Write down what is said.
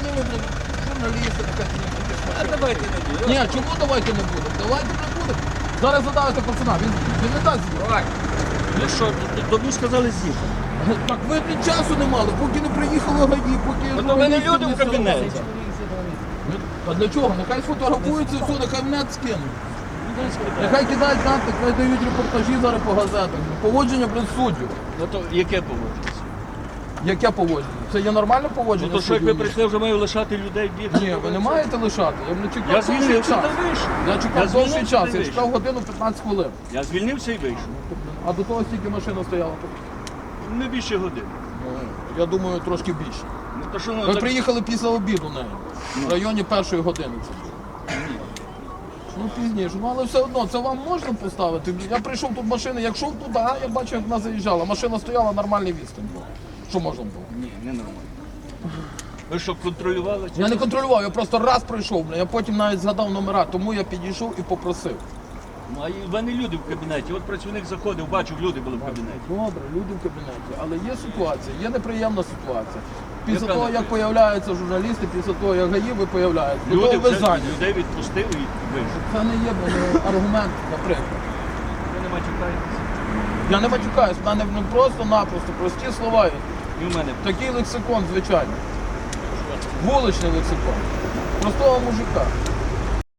блін, журналісти, знімуть. А давайте не будемо. Ні, чому давайте не будемо? Давайте не будемо. Зараз задавите пацана, він, він не дасть з'їхати. Ну що, тобі сказали з'їхати. Так ви блін, часу не мали, поки не приїхали гаї, поки... Ну, то в мене журналісти люди в не кабінеті. силувалися. А для чого? Нехай сфотографуються все, нехай мене скинуть. Нехай кидають надпис, нехай дають репортажі зараз по газетах. Поводження блін, суддів. Ну то яке поводиться? Яке поводження? Це є нормальне поводження? Ну то що як ви прийшли, вже маю лишати людей бігти? Ні, ви не маєте лишати. Я не чекав Я довший звільнився час. та вийшов. Я Я чекав звільнився та час, я вийшов. чекав годину 15 хвилин. Я звільнився і вийшов. А до того стільки машина стояла. Не більше години. Ну, я думаю, трошки більше. Ну то що ну Ми так... приїхали після обіду нею. В районі першої години це було. Ну пізніше, ну але все одно це вам можна поставити. Я прийшов тут машини, як йшов туди, я бачив, як вона заїжджала. Машина стояла, нормальний відстань був. Що можна було? Ні, не нормально. Ви що, контролювали? Я не контролював, я просто раз прийшов, бля, я потім навіть згадав номера, тому я підійшов і попросив. Ну, а і в мене люди в кабінеті. От працівник заходив, бачив, люди були в кабінеті. Добре, люди в кабінеті. Але є ситуація, є неприємна ситуація. Після Яка того, як неприємна? появляються журналісти, після того, як гаї ви появляєтесь, до Люди того ви вже зайняті. людей відпустив і вийшов. Це не є аргумент, наприклад. Ви не матюкаєтеся. Я не матюкаюсь, в мене ну, просто-напросто прості слова. є. І в мене. Такий лексикон, звичайно. Вуличний лексикон. Простого мужика.